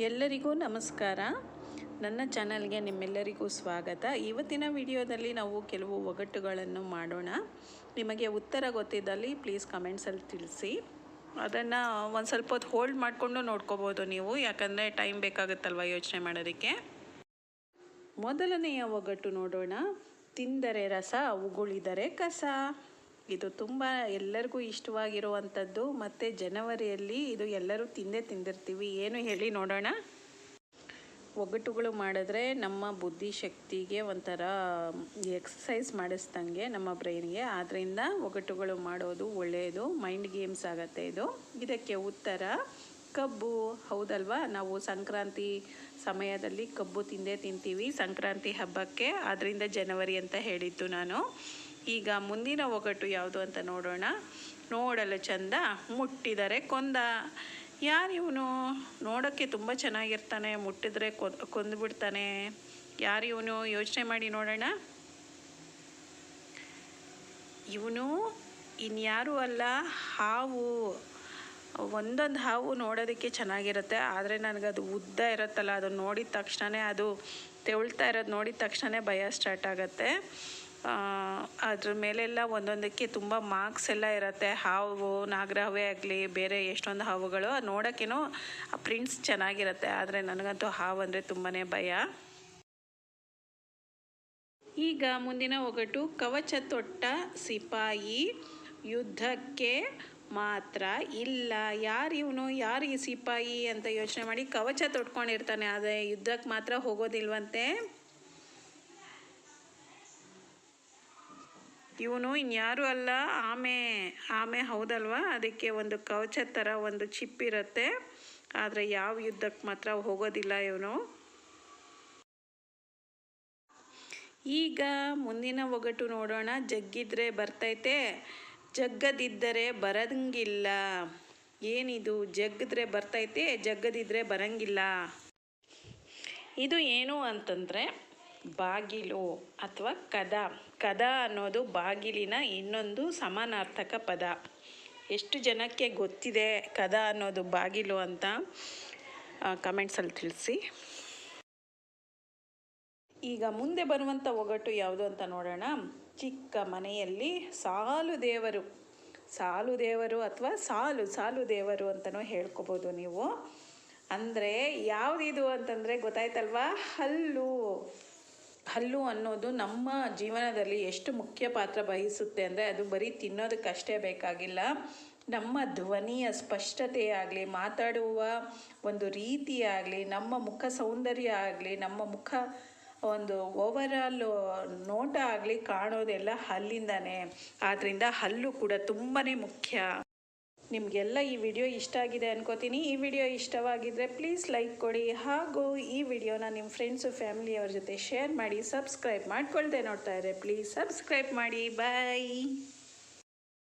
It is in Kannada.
ಎಲ್ಲರಿಗೂ ನಮಸ್ಕಾರ. ನನ್ನ ಚಾನಲ್ಗೆ ನಿಮ್ಮೆಲ್ಲರಿಗೂ ಸ್ವಾಗತ. ಇವತ್ತಿನ ವಿಡಿಯೋದಲ್ಲಿ ನಾವು ಕೆಲವು ಒಗಟ್ಟುಗಳನ್ನು ಮಾಡೋಣ. ನಿಮಗೆ ಉತ್ತರ ಗೊತ್ತಿದ್ದಲ್ಲಿ ಪ್ಲೀಸ್ ಕಮೆಂಟ್ಸಲ್ಲಿ ತಿಳಿಸಿ. ಅದನ್ನು ಒಂದು ಸ್ವಲ್ಪ ಹೊತ್ತು ಹೋಲ್ಡ್ ಮಾಡಿಕೊಂಡು ನೋಡ್ಕೋಬೋದು ನೀವು. ಯಾಕಂದರೆ ಟೈಮ್ ಬೇಕಾಗುತ್ತಲ್ವ ಯೋಚನೆ ಮಾಡೋದಕ್ಕೆ. ಮೊದಲನೆಯ ಒಗಟ್ಟು ನೋಡೋಣ. ತಿಂದರೆ ರಸ ಉಗುಳಿದರೆ ಕಸ. ಇದು ತುಂಬ ಎಲ್ಲರಿಗೂ ಇಷ್ಟವಾಗಿರುವಂಥದ್ದು. ಮತ್ತು ಜನವರಿಯಲ್ಲಿ ಇದು ಎಲ್ಲರೂ ತಿಂದೇ ತಿಂದಿರ್ತೀವಿ. ಏನು ಹೇಳಿ ನೋಡೋಣ. ಒಗಟುಗಳು ಮಾಡಿದ್ರೆ ನಮ್ಮ ಬುದ್ಧಿಶಕ್ತಿಗೆ ಒಂಥರ ಎಕ್ಸಸೈಸ್ ಮಾಡಿಸ್ದಂಗೆ ನಮ್ಮ ಬ್ರೈನ್ಗೆ. ಆದ್ದರಿಂದ ಒಗಟುಗಳು ಮಾಡೋದು ಒಳ್ಳೆಯದು. ಮೈಂಡ್ ಗೇಮ್ಸ್ ಆಗುತ್ತೆ ಇದು. ಇದಕ್ಕೆ ಉತ್ತರ, ಕಬ್ಬು. ಹೌದಲ್ವಾ? ನಾವು ಸಂಕ್ರಾಂತಿ ಸಮಯದಲ್ಲಿ ಕಬ್ಬು ತಿಂದೇ ತಿಂತೀವಿ. ಸಂಕ್ರಾಂತಿ ಹಬ್ಬಕ್ಕೆ. ಆದ್ದರಿಂದ ಜನವರಿ ಅಂತ ಹೇಳಿದ್ದು ನಾನು. ಈಗ ಮುಂದಿನ ಒಗಟು ಯಾವುದು ಅಂತ ನೋಡೋಣ. ನೋಡಲು ಚಂದ ಮುಟ್ಟಿದರೆ ಕೊಂದ. ಯಾರು ಇವನು? ನೋಡೋಕ್ಕೆ ತುಂಬ ಚೆನ್ನಾಗಿರ್ತಾನೆ, ಮುಟ್ಟಿದರೆ ಕೊಂದುಬಿಡ್ತಾನೆ. ಯಾರು ಇವನು? ಯೋಚನೆ ಮಾಡಿ ನೋಡೋಣ. ಇವನು ಇನ್ಯಾರೂ ಅಲ್ಲ, ಹಾವು. ಒಂದೊಂದು ಹಾವು ನೋಡೋದಕ್ಕೆ ಚೆನ್ನಾಗಿರುತ್ತೆ, ಆದರೆ ನನಗದು ಉದ್ದ ಇರುತ್ತಲ್ಲ, ಅದನ್ನು ನೋಡಿದ ತಕ್ಷಣವೇ ಅದು ತೆವಳ್ತಾ ಇರೋದು ನೋಡಿದ ತಕ್ಷಣವೇ ಭಯ ಸ್ಟಾರ್ಟ್ ಆಗುತ್ತೆ. ಅದ್ರ ಮೇಲೆಲ್ಲ ಒಂದೊಂದಕ್ಕೆ ತುಂಬ ಮಾರ್ಕ್ಸ್ ಎಲ್ಲ ಇರುತ್ತೆ. ಹಾವು, ನಾಗರಹಾವೇ ಆಗಲಿ, ಬೇರೆ ಎಷ್ಟೊಂದು ಹಾವುಗಳು, ನೋಡೋಕ್ಕೇನೋ ಆ ಪ್ರಿಂಟ್ಸ್ ಚೆನ್ನಾಗಿರುತ್ತೆ. ಆದರೆ ನನಗಂತೂ ಹಾವು ಅಂದರೆ ತುಂಬಾ ಭಯ. ಈಗ ಮುಂದಿನ ಒಗಟು, ಕವಚ ತೊಟ್ಟ ಸಿಪಾಯಿ ಯುದ್ಧಕ್ಕೆ ಮಾತ್ರ ಇಲ್ಲ. ಯಾರು ಇವನು? ಯಾರು ಈ ಸಿಪಾಯಿ ಅಂತ ಯೋಚನೆ ಮಾಡಿ ಕವಚ ತೊಟ್ಕೊಂಡಿರ್ತಾನೆ. ಆದರೆ ಯುದ್ಧಕ್ಕೆ ಮಾತ್ರ ಹೋಗೋದಿಲ್ವಂತೆ. ಇವನು ಇನ್ಯಾರು ಅಲ್ಲ, ಆಮೆ ಆಮೆ ಹೌದಲ್ವಾ? ಅದಕ್ಕೆ ಒಂದು ಕವಚ ಥರ ಒಂದು ಚಿಪ್ ಇರುತ್ತೆ. ಆದರೆ ಯಾವ ಯುದ್ಧಕ್ಕೆ ಮಾತ್ರ ಹೋಗೋದಿಲ್ಲ ಇವನು. ಈಗ ಮುಂದಿನ ಒಗಟು ನೋಡೋಣ. ಜಗ್ಗಿದ್ರೆ ಬರ್ತೈತೆ, ಜಗ್ಗದಿದ್ದರೆ ಬರಂಗಿಲ್ಲ. ಏನಿದು? ಜಗ್ಗಿದ್ರೆ ಬರ್ತೈತೆ ಜಗ್ಗದಿದ್ದರೆ ಬರಂಗಿಲ್ಲ. ಇದು ಏನು ಅಂತಂದರೆ ಬಾಗಿಲು ಅಥವಾ ಕದ. ಕದ ಅನ್ನೋದು ಬಾಗಿಲಿನ ಇನ್ನೊಂದು ಸಮಾನಾರ್ಥಕ ಪದ. ಎಷ್ಟು ಜನಕ್ಕೆ ಗೊತ್ತಿದೆ ಕದ ಅನ್ನೋದು ಬಾಗಿಲು ಅಂತ ಕಮೆಂಟ್ಸಲ್ಲಿ ತಿಳಿಸಿ. ಈಗ ಮುಂದೆ ಬರುವಂಥ ಒಗಟು ಯಾವುದು ಅಂತ ನೋಡೋಣ. ಚಿಕ್ಕ ಮನೆಯಲ್ಲಿ ಸಾಲು ದೇವರು. ಸಾಲು ದೇವರು ಅಥವಾ ಸಾಲು ಸಾಲು ದೇವರು ಅಂತಲೂ ಹೇಳ್ಕೊಬೋದು ನೀವು. ಅಂದರೆ ಯಾವುದಿದು ಅಂತಂದರೆ ಗೊತ್ತಾಯ್ತಲ್ವಾ? ಹಲ್ಲು. ಹಲ್ಲು ಅನ್ನೋದು ನಮ್ಮ ಜೀವನದಲ್ಲಿ ಎಷ್ಟು ಮುಖ್ಯ ಪಾತ್ರ ವಹಿಸುತ್ತೆ ಅಂದರೆ ಅದು ಬರೀ ತಿನ್ನೋದಕ್ಕಷ್ಟೇ ಬೇಕಾಗಿಲ್ಲ. ನಮ್ಮ ಧ್ವನಿಯ ಸ್ಪಷ್ಟತೆ ಆಗಲಿ, ಮಾತಾಡುವ ಒಂದು ರೀತಿ ಆಗಲಿ, ನಮ್ಮ ಮುಖ ಸೌಂದರ್ಯ ಆಗಲಿ, ನಮ್ಮ ಮುಖ ಒಂದು ಓವರಾಲ್ ನೋಟ ಆಗಲಿ ಕಾಣೋದೆಲ್ಲ ಹಲ್ಲಿಂದನೇ. ಆದ್ದರಿಂದ ಹಲ್ಲು ಕೂಡ ತುಂಬಾ ಮುಖ್ಯ. ನಿಮಗೆಲ್ಲ ಈ ವಿಡಿಯೋ ಇಷ್ಟ ಆಗಿದೆ ಅನ್ಕೋತೀನಿ. ಈ ವಿಡಿಯೋ ಇಷ್ಟವಾಗಿದ್ದರೆ ಪ್ಲೀಸ್ ಲೈಕ್ ಕೊಡಿ. ಹಾಗೂ ಈ ವಿಡಿಯೋನ ನಿಮ್ಮ ಫ್ರೆಂಡ್ಸು, ಫ್ಯಾಮಿಲಿಯವ್ರ ಜೊತೆ ಶೇರ್ ಮಾಡಿ, ಸಬ್ಸ್ಕ್ರೈಬ್ ಮಾಡ್ಕೊಳ್ದೆ ನೋಡ್ತಾ ಇದ್ದಾರೆ ಪ್ಲೀಸ್ ಸಬ್ಸ್ಕ್ರೈಬ್ ಮಾಡಿ. ಬಾಯ್.